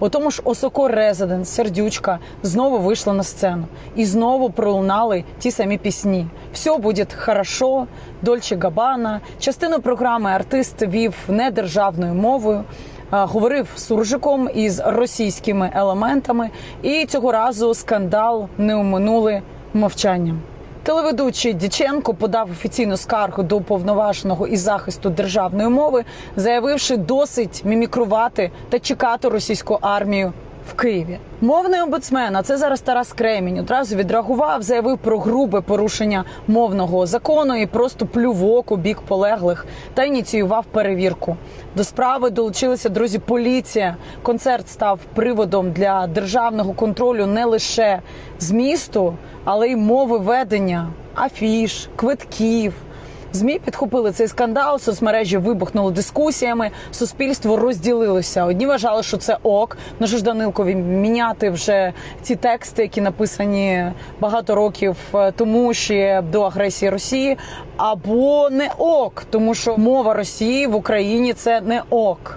У тому ж Осоко Резиденс, Сердючка знову вийшла на сцену і знову пролунали ті самі пісні. Все буде хорошо, Дольче Габана. Частину програми артист вів недержавною мовою. Говорив суржиком із російськими елементами, і цього разу скандал не оминули мовчанням. Телеведучий Діченко подав офіційну скаргу до уповноваженого із захисту державної мови, заявивши досить мімікрувати та чекати російську армію в Києві. Мовний омбудсмен, а це зараз Тарас Кремінь, одразу відреагував, заявив про грубе порушення мовного закону і просто плювок у бік полеглих та ініціював перевірку. До справи долучилися друзі. Поліція. Концерт став приводом для державного контролю не лише змісту, але й мови ведення, афіш, квитків. ЗМІ підхопили цей скандал, соцмережі вибухнули дискусіями. Суспільство розділилося. Одні вважали, що це ок. Ну що ж Данилкові міняти вже ці тексти, які написані багато років е, тому ще до агресії Росії, або не ок, тому що мова Росії в Україні це не ок.